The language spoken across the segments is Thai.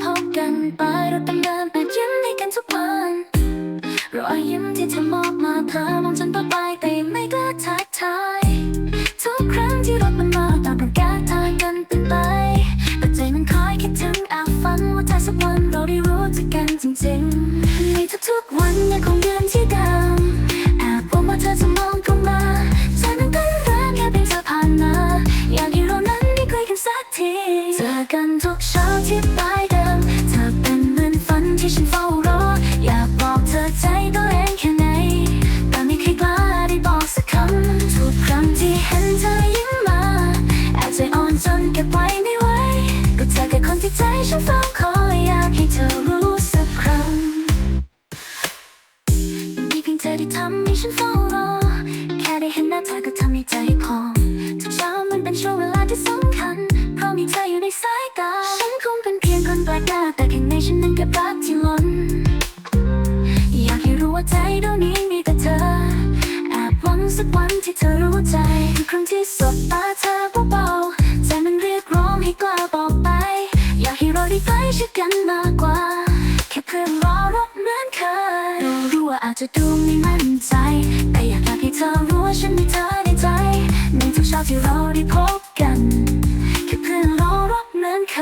พบกันไปเราต้องเดินไปยิ้มให้กันทุกวันรอยยิ้มที่เธอมอบมาเธอมองฉันต่อไปแต่ไม่กล้าทักทายทุกครั้งที่รถมันมาต่างกันแก้ทางกันเป็นไปแต่ใจมันคอยคิดถึงแอบฝันว่าถ้าสักวันเราได้รู้จักกันจริงๆในทุกๆวันยังคงเดินที่เดิ จนจนเก็บไว้ไม่ไหวก็เธอแค่คนที่ใจฉันเฝ้าคอยอยากให้เธอรู้สักครั้งมีเพียงเธอที่ทำให้ฉันเฝ้ารอแค่ได้เห็นหน้าเธอก็ทำให้ใจ เพื่อนรอรับเหมือนเคยรู้รู้ว่าอาจจะดูไม่มั่นใจ แต่อยากให้เธอรู้ว่าฉันมีเธอในใจ ในทุกเช้าที่เราได้พบกันแค่เพื่อนรอรับเหมือนเค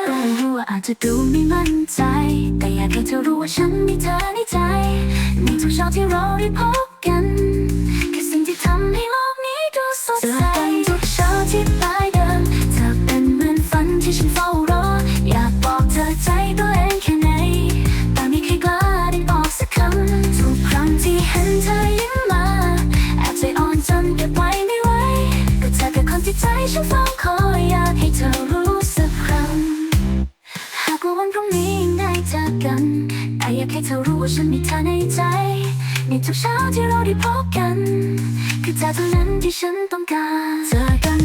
ยรู้ว่าอาจจะดูไม่มั่นใจ แต่อยากให้เธอรู้ว่าฉันมีเธอในใจ ในทุกเช้าที่เราได้พบกัน ฉันเฝ้าคอยอยากให้เธอรู้สักครั้ง หากว่าวันพรุ่งนี้ได้เจอกันแต่อยากให้เธอรู้ว่าฉันมีเธอในใจ ในทุกเช้าที่เราได้พบกัน คือเธอเท่านั้นที่ฉันต้องการเจอกัน